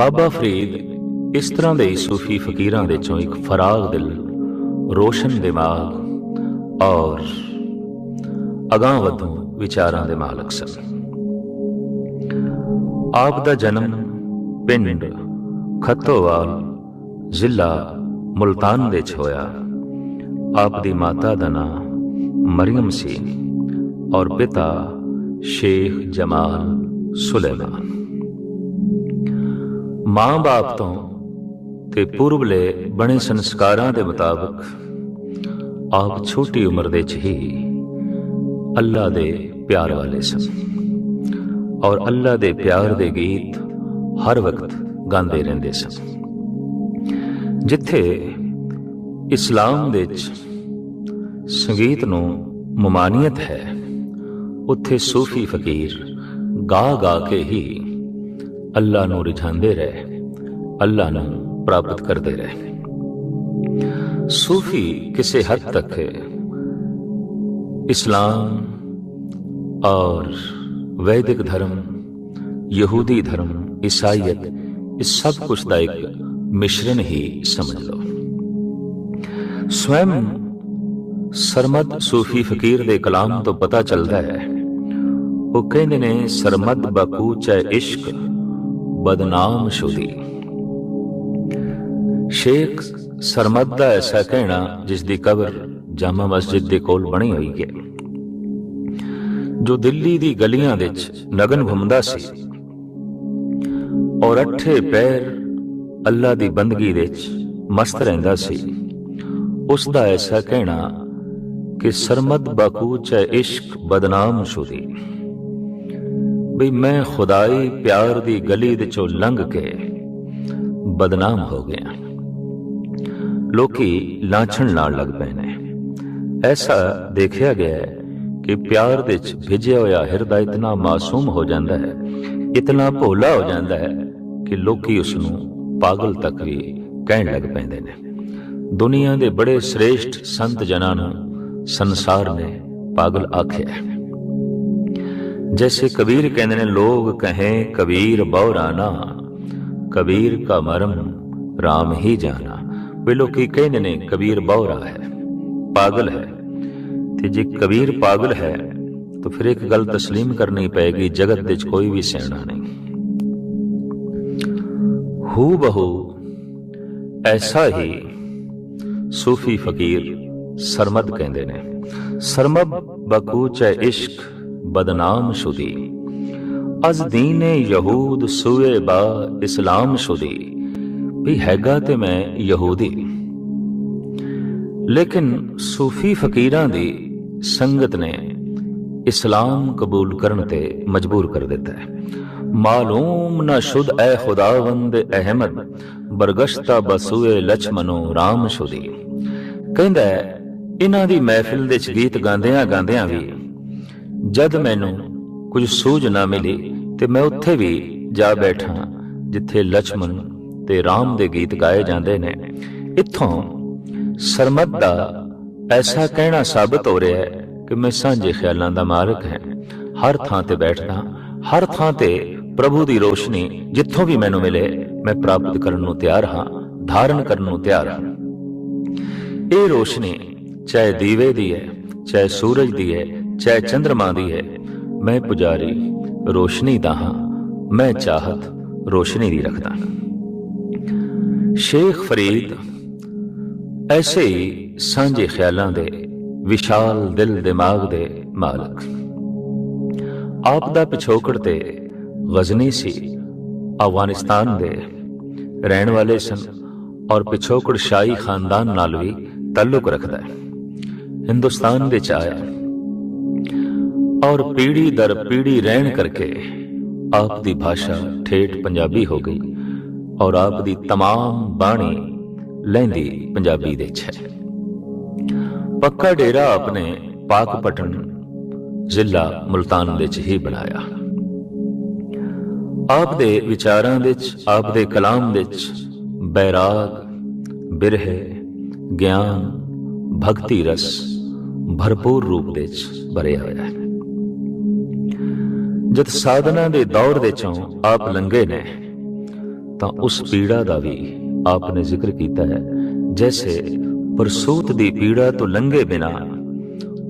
ਬਾਬਾ ਫਰੀਦ ਇਸ ਤਰ੍ਹਾਂ ਦੇ ਸੂਫੀ ਫਕੀਰਾਂ ਵਿੱਚੋਂ ਇੱਕ ਫਰਾਗ ਦਿਲ, ਰੋਸ਼ਨ ਦਿਮਾਗ ਔਰ ਅਗਾਂਹ ਵਧੂ ਵਿਚਾਰਾਂ ਦੇ ਮਾਲਕ ਸਨ। ਆਪ ਦਾ ਜਨਮ ਪਿੰਡ ਖੱਤੋਵਾਲ, ਜ਼ਿਲ੍ਹਾ ਮੁਲਤਾਨ ਵਿੱਚ ਹੋਇਆ। ਆਪ ਦੀ ਮਾਤਾ ਦਾ ਨਾਮ ਮਰੀਮ ਸੀ ਔਰ ਪਿਤਾ ਸ਼ੇਖ ਜਮਾਲ ਸੁਲੇਮਾਨ। ਮਾਂ-ਬਾਪ ਤੋਂ ਤੇ ਪੁਰਬਲੇ ਬਣੇ ਸੰਸਕਾਰਾਂ ਦੇ ਮੁਤਾਬਕ ਆਪ ਛੋਟੀ ਉਮਰ ਦੇ ਚ ਹੀ ਅੱਲਾ ਦੇ ਪਿਆਰ ਵਾਲੇ ਸਨ। ਔਰ ਅੱਲਾ ਦੇ ਪਿਆਰ ਦੇ ਗੀਤ ਹਰ ਵਕਤ ਗਾਉਂਦੇ ਰਹਿੰਦੇ ਸਨ। ਜਿੱਥੇ ਇਸਲਾਮ ਦੇ ਵਿੱਚ ਸੰਗੀਤ ਨੂੰ ਮਮਾਨੀਅਤ ਹੈ, ਉੱਥੇ ਸੂਫੀ ਫਕੀਰ ਗਾ ਗਾ ਕੇ ਹੀ ਅੱਲਾ ਨੂੰ ਰਿਝਾਉਂਦੇ ਰਹੇ, ਅੱਲਾ ਨੂੰ ਪ੍ਰਾਪਤ ਕਰਦੇ ਰਹੇ। ਸੂਫੀ ਕਿਸੇ ਹੱਦ ਤੱਕ ਇਸਲਾਮ ਔਰ ਵੈਦਿਕ ਧਰਮ, ਯਹੂਦੀ ਧਰਮ, ਈਸਾਈਅਤ ਇਸ ਸਭ ਕੁਝ ਦਾ ਇੱਕ ਮਿਸ਼ਰਣ ਹੀ ਸਮਝ ਲਓ। ਸਵੈਮ ਸਰਮਦ ਸੂਫੀ ਫਕੀਰ ਦੇ ਕਲਾਮ ਤੋਂ ਪਤਾ ਚੱਲਦਾ ਹੈ, ਉਹ ਕਹਿੰਦੇ ਨੇ, ਸਰਮਦ ਬਕੂ ਚੈ ਇਸ਼ਕ ਬਦਨਾਮ ਸ਼ੁਦੀ ਸ਼ੇਖ ਸਰਮਦ ਦਾ ਐਸਾ ਕਹਿਣਾ, ਜਿਸ ਦੀ ਕਬਰ ਜਾਮਾ ਮਸਜਿਦ ਦੇ ਕੋਲ ਬਣੀ ਹੋਈ ਹੈ। ਜੋ ਦਿੱਲੀ ਦੀ ਗਲੀਆਂ ਵਿੱਚ ਨਗਨ ਘੁੰਮਦਾ ਸੀ, ਔਰ ਅੱਠੇ ਪੈਰ ਅੱਲਾ ਦੀ ਬੰਦਗੀ ਵਿੱਚ ਮਸਤ ਰਹਿੰਦਾ ਸੀ, ਉਸ ਦਾ ਐਸਾ ਕਹਿਣਾ ਕਿ ਸਰਮਦ ਬਾਕੂ ਚੈ ਇਸ਼ਕ ਬਦਨਾਮ ਸ਼ੁਦੀ ਵੀ ਮੈਂ ਖੁਦਾਈ ਪਿਆਰ ਦੀ ਗਲੀ ਦੇ ਚੋਂ ਲੰਘ ਕੇ ਬਦਨਾਮ ਹੋ ਗਿਆ। ਲੋਕੀ ਲਾਛਣ ਨਾਲ ਲੱਗ ਪਏ ਨੇ। ਐਸਾ ਦੇਖਿਆ ਗਿਆ ਹੈ ਕਿ ਪਿਆਰ ਦੇ ਵਿੱਚ ਭਿਜਿਆ ਹੋਇਆ ਹਿਰਦਾ ਇਤਨਾ ਮਾਸੂਮ ਹੋ ਜਾਂਦਾ ਹੈ, ਇਤਨਾ ਭੋਲਾ ਹੋ ਜਾਂਦਾ ਹੈ ਕਿ ਲੋਕੀ ਉਸ ਨੂੰ ਪਾਗਲ ਤੱਕ ਵੀ ਕਹਿਣ ਲੱਗ ਪੈਂਦੇ ਨੇ। ਦੁਨੀਆ ਦੇ ਬੜੇ ਸ੍ਰੇਸ਼ਟ ਸੰਤ ਜਨਾਂ ਨੂੰ ਸੰਸਾਰ ਨੇ ਪਾਗਲ ਆਖਿਆ ਹੈ। ਜੈਸੇ ਕਬੀਰ ਕਹਿੰਦੇ ਨੇ ਲੋਗ ਕਹੇ ਕਬੀਰ ਬੌਰਾਨਾ ਕਬੀਰ ਕਾ ਮਰਮ RAM ਹੀ ਜਾਣਾ ਵੇ ਲੋਕੀ ਕਹਿੰਦੇ ਨੇ ਕਬੀਰ ਬੌਰਾ ਹੈ ਪਾਗਲ ਹੈ ਤੇ ਜੇ ਕਬੀਰ ਪਾਗਲ ਹੈ ਤਾਂ ਫਿਰ ਇੱਕ ਗੱਲ تسلیم ਕਰਨੀ ਪੈਗੀ ਜਗਤ ਵਿੱਚ ਕੋਈ ਵੀ ਸਿਆਣਾ ਨਹੀਂ ਹੂ ਬਹੂ ਐਸਾ ਹੀ ਸੂਫੀ ਫਕੀਰ ਸਰਮਦ ਕਹਿੰਦੇ ਨੇ ਸਰਮਬ ਬਕੂਚ ਇਸ਼ਕ ਬਦਨਾਮ ਸ਼ੁਦੀ। ਅਜ਼ ਦੀਨੇ ਯਹੂਦ, ਸੂਏ ਬਾ ਇਸਲਾਮ ਸ਼ੁਦੀ। ਵੀ ਹੈਗਾ ਤੇ ਮੈਂ ਯਹੂਦੀ। ਲੇਕਿਨ ਸੂਫੀ ਫਕੀਰਾਂ ਦੀ ਸੰਗਤ ਨੇ ਇਸਲਾਮ ਕਬੂਲ ਕਰਨ ਤੇ ਮਜਬੂਰ ਕਰ ਦਿੱਤਾ ਹੈ। ਮਾਲੂਮ ਨਾ ਸ਼ੁਦ ਐ ਖੁਦਾਵੰਦ ਅਹਿਮਦ, ਬਰਗਸ਼ਤਾ ਬਸੂਏ ਲਛਮਨੋ RAM ਸ਼ੁਦੀ। ਕਹਿੰਦਾ ਇਹਨਾਂ ਦੀ ਮਹਿਫਿਲ ਦੇ ਚ ਗੀਤ ਗਾਉਂਦਿਆਂ ਗਾਉਂਦਿਆਂ ਵੀ ਜਦ ਮੈਨੂੰ ਕੁਝ ਸੂਝ ਨਾ ਮਿਲੀ ਤੇ ਮੈਂ ਉੱਥੇ ਵੀ ਜਾ ਬੈਠਾ, ਜਿੱਥੇ ਲక్ష్మణ ਤੇ ਰਾਮ ਦੇ ਗੀਤ ਗਾਏ ਜਾਂਦੇ ਨੇ। ਇੱਥੋਂ ਸਰਮਤ ਦਾ ਐਸਾ ਕਹਿਣਾ ਸਾਬਤ ਹੋ ਰਿਹਾ ਹੈ ਕਿ ਮੈਂ ਸਾਂਝੇ ਖਿਆਲਾਂ ਦਾ ਮਾਲਕ ਹਾਂ। ਹਰ ਥਾਂ ਤੇ ਬੈਠਦਾ, ਹਰ ਥਾਂ ਤੇ ਪ੍ਰਭੂ ਦੀ ਰੋਸ਼ਨੀ ਜਿੱਥੋਂ ਵੀ ਮੈਨੂੰ ਮਿਲੇ, ਮੈਂ ਪ੍ਰਾਪਤ ਕਰਨ ਨੂੰ ਤਿਆਰ ਹਾਂ, ਧਾਰਨ ਕਰਨ ਨੂੰ ਤਿਆਰ ਹਾਂ। ਇਹ ਰੋਸ਼ਨੀ ਚਾਹੇ ਦੀਵੇ ਦੀ ਹੈ, ਚਾਹੇ ਸੂਰਜ ਦੀ ਹੈ ਚਾਹੇ ਚੰਦਰਮਾ ਦੀ ਹੈ। ਮੈਂ ਪੁਜਾਰੀ, ਰੋਸ਼ਨੀ ਦਾ ਹਾਂ। ਮੈਂ ਚਾਹਤ, ਰੋਸ਼ਨੀ ਦੀ ਰੱਖਦਾ ਸ਼ੇਖ ਫਰੀਦ, ਐਸੇ ਹੀ ਸਾਂਝੇ ਖਿਆਲਾਂ ਦੇ, ਵਿਸ਼ਾਲ ਦਿਲ ਦਿਮਾਗ ਦੇ ਮਾਲਕ। ਆਪ ਦਾ ਪਿਛੋਕੜ ਤੇ ਗਜ਼ਨੀ ਸੀ। ਅਫਗਾਨਿਸਤਾਨ ਦੇ ਰਹਿਣ ਵਾਲੇ ਸਨ ਔਰ ਪਿਛੋਕੜ ਸ਼ਾਹੀ ਖਾਨਦਾਨ ਨਾਲ ਵੀ ਤਾਲੁਕ ਰੱਖਦਾ ਹੈ। ਹਿੰਦੁਸਤਾਨ ਵਿੱਚ ਆਇਆ। ਔਰ ਪੀੜੀ ਦਰ ਪੀੜੀ ਰਹਿਣ ਕਰਕੇ ਆਪ ਦੀ ਭਾਸ਼ਾ ਠੇਠ ਪੰਜਾਬੀ ਹੋ ਗਈ ਔਰ ਆਪ ਦੀ तमाम ਬਾਣੀ ਲਹਿੰਦੀ ਪੰਜਾਬੀ ਦੇ ਚ ਹੈ ਪੱਕਾ ਡੇਰਾ ਆਪਣੇ ਪਾਕ ਪਟਨ ਜ਼ਿਲ੍ਹਾ ਮੁਲਤਾਨ ਵਿੱਚ ਹੀ ਬਣਾਇਆ ਆਪ ਦੇ ਵਿਚਾਰਾਂ ਵਿੱਚ ਆਪ ਦੇ ਕਲਾਮ ਵਿੱਚ ਬੈਰਾਗ ਬਿਰਹਿ ਗਿਆਨ ਭਗਤੀ ਰਸ ਭਰਪੂਰ ਰੂਪ ਦੇ ਵਿੱਚ ਭਰਿਆ ਹੋਇਆ ਹੈ ਜਦ ਸਾਧਨਾ ਦੇ ਦੌਰ ਦੇ ਚੋਂ ਆਪ ਲੰਘੇ ਨੇ, ਤਾਂ ਉਸ ਪੀੜਾ ਦਾ ਵੀ ਆਪ ਨੇ ਜ਼ਿਕਰ ਕੀਤਾ ਹੈ। ਜੈਸੇ ਪ੍ਰਸੂਤ ਦੀ ਪੀੜਾ ਤੋਂ ਲੰਘੇ ਬਿਨਾ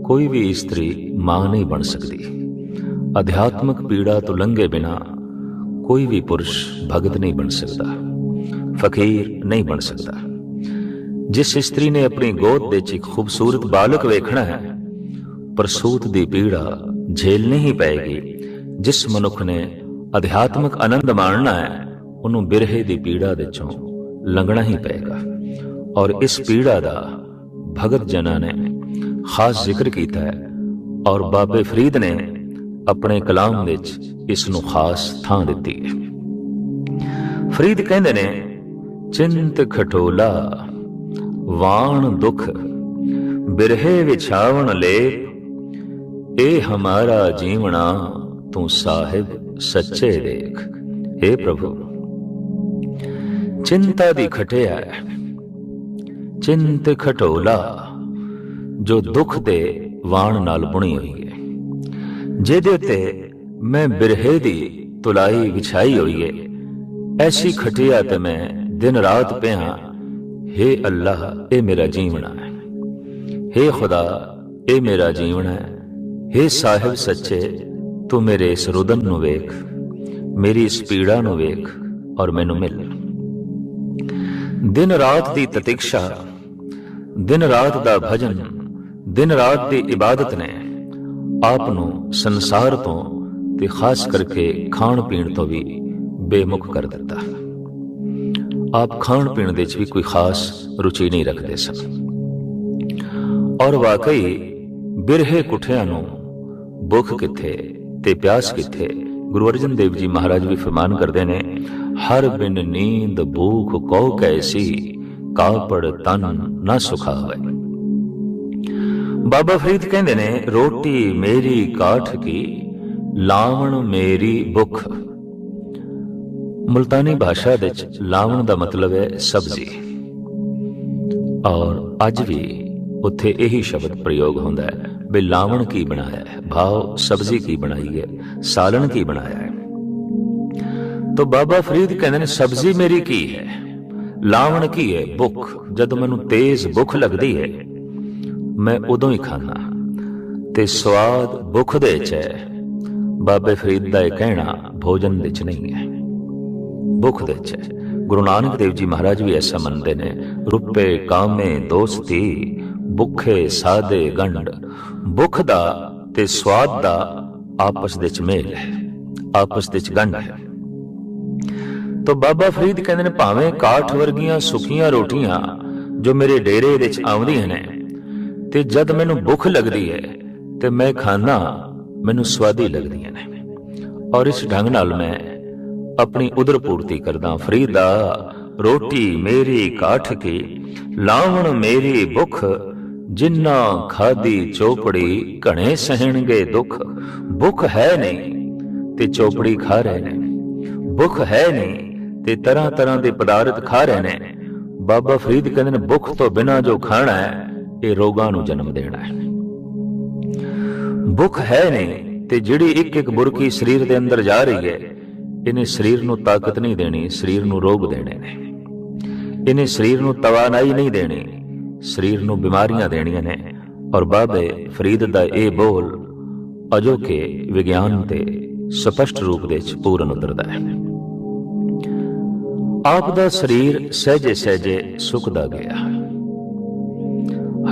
ਕੋਈ ਵੀ ਇਸਤਰੀ ਮਾਂ ਨਹੀਂ ਬਣ ਸਕਦੀ। ਅਧਿਆਤਮਕ ਪੀੜਾ ਤੋਂ ਲੰਘੇ ਬਿਨਾ ਕੋਈ ਵੀ ਪੁਰਸ਼ ਭਗਤ ਨਹੀਂ ਬਣ ਸਕਦਾ, ਫਕੀਰ ਨਹੀਂ ਬਣ ਸਕਦਾ। ਜਿਸ ਇਸਤਰੀ ਨੇ ਆਪਣੀ ਗੋਦ ਵਿੱਚ ਇੱਕ ਖੂਬਸੂਰਤ ਬਾਲਕ ਵੇਖਣਾ ਹੈ, ਪ੍ਰਸੂਤ ਦੀ ਪੀੜਾ ਝੇਲਣੀ ਹੀ ਪਏਗੀ। ਜਿਸ ਮਨੁੱਖ ਨੇ ਅਧਿਆਤਮਿਕ ਆਨੰਦ ਮਾਣਨਾ ਹੈ, ਉਹਨੂੰ ਬਿਰਹੇ ਦੀ ਪੀੜਾ ਵਿੱਚੋਂ ਲੰਘਣਾ ਹੀ ਪਏਗਾ। ਔਰ ਇਸ ਪੀੜਾ ਦਾ ਭਗਤ ਜਨਾਂ ਨੇ ਖਾਸ ਜ਼ਿਕਰ ਕੀਤਾ ਹੈ ਔਰ ਬਾਬੇ ਫਰੀਦ ਨੇ ਆਪਣੇ ਕਲਾਮ ਵਿੱਚ ਇਸ ਨੂੰ ਖਾਸ ਥਾਂ ਦਿੱਤੀ ਹੈ। ਫਰੀਦ ਕਹਿੰਦੇ ਨੇ, ਚਿੰਤ ਖਟੋਲਾ, ਵਾਣ ਦੁਖ, ਬਿਰਹੇ ਵਿਛਾਵਣ ਲੇਪ, ਇਹ ਹਮਾਰਾ ਜੀਵਣਾ ਤੂੰ ਸਾਹਿਬ ਸੱਚੇ ਦੇਖ हे ਪ੍ਰਭੂ ਚਿੰਤਾ ਦੀ ਖਟਿਆ ਹੈ ਚਿੰਤ ਖਟੋਲਾ ਜੋ ਦੁੱਖ ਦੇ ਵਾਣ ਨਾਲ ਬੁਣੀ ਹੋਈ ਹੈ ਜਿਹਦੇ ਤੇ ਮੈਂ ਬਿਰਹੇ ਦੀ ਤੁਲਾਈ ਵਿਛਾਈ ਹੋਈ ਹੈ ਐਸੀ ਖਟਿਆ ਤੇ ਮੈਂ ਦਿਨ ਰਾਤ ਪਿਆ हे ਅੱਲਾਹ ਇਹ ਮੇਰਾ ਜੀਵਣਾ ਹੈ हे ਖੁਦਾ ਇਹ ਮੇਰਾ ਜੀਵਣਾ ਹੈ हे ਸਾਹਿਬ ਸੱਚੇ ਤੂੰ ਮੇਰੇ ਇਸ ਰੁਦਨ ਨੂੰ ਵੇਖ, ਮੇਰੀ ਇਸ ਪੀੜਾ ਨੂੰ ਵੇਖ ਔਰ ਮੈਨੂੰ ਮਿਲ। ਦਿਨ ਰਾਤ ਦੀ ਤਤਿਕਸ਼ਾ, ਦਿਨ ਰਾਤ ਦਾ ਭਜਨ, ਦਿਨ ਰਾਤ ਦੀ ਇਬਾਦਤ ਨੇ ਆਪ ਨੂੰ ਸੰਸਾਰ ਤੋਂ ਤੇ ਖਾਸ ਕਰਕੇ ਖਾਣ ਪੀਣ ਤੋਂ ਵੀ ਬੇਮੁਖ ਕਰ ਦਿੱਤਾ। ਆਪ ਖਾਣ ਪੀਣ ਦੇ ਵਿੱਚ ਵੀ ਕੋਈ ਖਾਸ ਰੁਚੀ ਨਹੀਂ ਰੱਖਦੇ ਸਨ। ਔਰ ਵਾਕਈ ਬਿਰਹੇ ਕੁੱਠਿਆਂ ਨੂੰ ਭੁੱਖ ਕਿੱਥੇ ਤੇ ਪਿਆਸ ਕਿੱਥੇ? ਗੁਰੂ ਅਰਜਨ ਦੇਵ ਜੀ ਮਹਾਰਾਜ ਵੀ ਫਰਮਾਨ ਕਰਦੇ ਨੇ, ਹਰ ਬਿਨ ਨੀਂਦ ਭੂਖ ਕੋ ਕੈਸੀ, ਕਾਪੜ ਤਨ ਨਾ ਸੁਖਾਵੇ। ਬਾਬਾ ਫਰੀਦ ਕਹਿੰਦੇ ਨੇ, ਰੋਟੀ ਮੇਰੀ ਕਾਠ ਕੀ, ਲਾਵਣ ਮੇਰੀ ਭੁੱਖ। ਮਲਤਾਨੀ ਭਾਸ਼ਾ ਵਿੱਚ ਲਾਵਣ ਦਾ ਮਤਲਬ ਹੈ ਸਬਜ਼ੀ। ਔਰ ਅੱਜ ਵੀ ਉੱਥੇ ਇਹੀ ਸ਼ਬਦ ਪ੍ਰਯੋਗ ਹੁੰਦਾ ਹੈ। ਵੀ ਲਾਵਣ ਕੀ ਬਣਾਇਆ ਹੈ? ਭਾਵ ਸਬਜ਼ੀ ਕੀ ਬਣਾਈ ਹੈ? ਸਾਲਣ ਕੀ ਬਣਾਇਆ ਹੈ? ਤੋ ਬਾਬਾ ਫਰੀਦ ਕਹਿੰਦੇ ਨੇ, ਸਬਜ਼ੀ ਮੇਰੀ ਕੀ ਹੈ? ਲਾਵਣ ਕੀ ਹੈ? ਭੁੱਖ। ਜਦੋਂ ਮੈਨੂੰ ਤੇਜ਼ ਭੁੱਖ ਲੱਗਦੀ ਹੈ, ਮੈਂ ਉਦੋਂ ਹੀ ਖਾਣਾ ਤੇ ਸਵਾਦ ਭੁੱਖ ਦੇ ਚ ਹੈ। ਬਾਬੇ ਫਰੀਦ ਦਾ ਇਹ ਕਹਿਣਾ ਭੋਜਨ ਵਿੱਚ ਨਹੀਂ ਹੈ। ਭੁੱਖ ਦੇ ਚ ਹੈ। ਗੁਰੂ ਨਾਨਕ ਦੇਵ ਜੀ ਮਹਾਰਾਜ ਵੀ ਐਸਾ ਮੰਨਦੇ ਨੇ ਰੁਪਏ ਕਾਮੇ ਦੋਸਤੀ ਭੁੱਖੇ ਸਾਦੇ ਗੰਡ ਭੁੱਖ ਦਾ ਤੇ ਸਵਾਦ ਦਾ ਆਪਸ ਵਿੱਚ ਮੇਲ ਹੈ, ਆਪਸ ਵਿੱਚ ਗੰਡ ਹੈ। ਤੋ ਬਾਬਾ ਫਰੀਦ ਕਹਿੰਦੇ ਨੇ, ਭਾਵੇਂ ਕਾਠ ਵਰਗੀਆਂ ਸੁਖੀਆਂ ਰੋਟੀਆਂ ਜੋ ਮੇਰੇ ਡੇਰੇ ਵਿੱਚ ਆਉਂਦੀਆਂ ਨੇ, ਤੇ ਜਦ ਮੈਨੂੰ ਭੁੱਖ ਲੱਗਦੀ ਹੈ, ਤੇ ਮੈਂ ਖਾਣਾ ਮੈਨੂੰ ਸਵਾਦੀ ਲੱਗਦੀਆਂ ਨੇ। ਔਰ ਇਸ ਢੰਗ ਨਾਲ ਮੈਂ ਆਪਣੀ ਉਦਰ ਪੂਰਤੀ ਕਰਦਾ, ਫਰੀਦਾ, ਰੋਟੀ ਮੇਰੀ ਕਾਠ ਕੀ, ਲਾਵਣ ਮੇਰੀ ਭੁੱਖ ਜਿੰਨਾ ਖਾਦੀ ਚੋਪੜੀ ਘਣੇ ਸਹਿਣਗੇ ਦੁੱਖ, ਭੁੱਖ ਹੈ ਨਹੀਂ ਤੇ ਚੋਪੜੀ ਖਾ ਰਹੇ ਨੇ। ਭੁੱਖ ਹੈ ਨਹੀਂ ਤੇ ਤਰ੍ਹਾਂ ਤਰ੍ਹਾਂ ਦੇ ਪਦਾਰਥ ਖਾ ਰਹੇ ਨੇ। ਬਾਬਾ ਫਰੀਦ ਕਹਿੰਦੇ ਨੇ, ਭੁੱਖ ਤੋਂ ਬਿਨਾ ਜੋ ਖਾਣਾ ਹੈ, ਇਹ ਰੋਗਾਂ ਨੂੰ ਜਨਮ ਦੇਣਾ ਹੈ। ਭੁੱਖ ਹੈ ਨਹੀਂ ਤੇ ਜਿਹੜੀ ਇੱਕ ਇੱਕ ਬੁਰਕੀ ਸਰੀਰ ਦੇ ਅੰਦਰ ਜਾ ਰਹੀ ਹੈ, ਇਹਨੇ ਸਰੀਰ ਨੂੰ ਤਾਕਤ ਨਹੀਂ ਦੇਣੀ, ਸਰੀਰ ਨੂੰ ਰੋਗ ਦੇਣੇ ਨੇ। ਇਹਨੇ ਸਰੀਰ ਨੂੰ ਤਵਾਨਾਈ ਨਹੀਂ ਦੇਣੀ ਸਰੀਰ ਨੂੰ ਬਿਮਾਰੀਆਂ ਦੇਣੀਆਂ ਨੇ। ਔਰ ਬਾਬੇ ਫਰੀਦ ਦਾ ਇਹ ਬੋਲ ਅਜੋਕੇ ਵਿਗਿਆਨ ਤੇ ਸਪਸ਼ਟ ਰੂਪ ਦੇ ਵਿੱਚ ਪੂਰਨ ਉਤਰਦਾ ਹੈ। ਆਪ ਦਾ ਸਰੀਰ ਸਹਿਜੇ ਸਹਿਜੇ ਸੁੱਕਦਾ ਗਿਆ।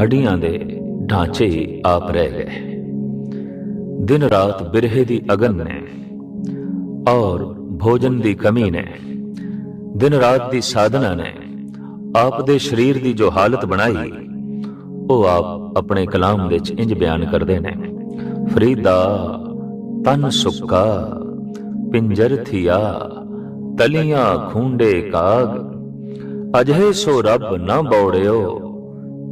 ਹੱਡੀਆਂ ਦੇ ਢਾਂਚੇ ਹੀ ਆਪ ਰਹਿ ਗਏ। ਦਿਨ ਰਾਤ ਬਿਰਹੇ ਦੀ ਅਗਨ ਨੇ ਔਰ ਭੋਜਨ ਦੀ ਕਮੀ ਨੇ। ਦਿਨ ਰਾਤ ਦੀ ਸਾਧਨਾ ਨੇ ਆਪ ਦੇ ਸਰੀਰ ਦੀ ਜੋ ਹਾਲਤ ਬਣਾਈ, ਉਹ ਆਪ ਆਪਣੇ ਕਲਾਮ ਵਿੱਚ ਇੰਜ ਬਿਆਨ ਕਰਦੇ ਨੇ, ਫਰੀਦਾ ਤਨ ਸੁੱਕਾ, ਪਿੰਜਰ ਥਿਆ, ਤਲੀਆਂ ਖੁੰਡੇ ਕਾਗ ਅਜੇ ਸੋ ਰੱਬ ਨਾ ਬੌੜਿਓ,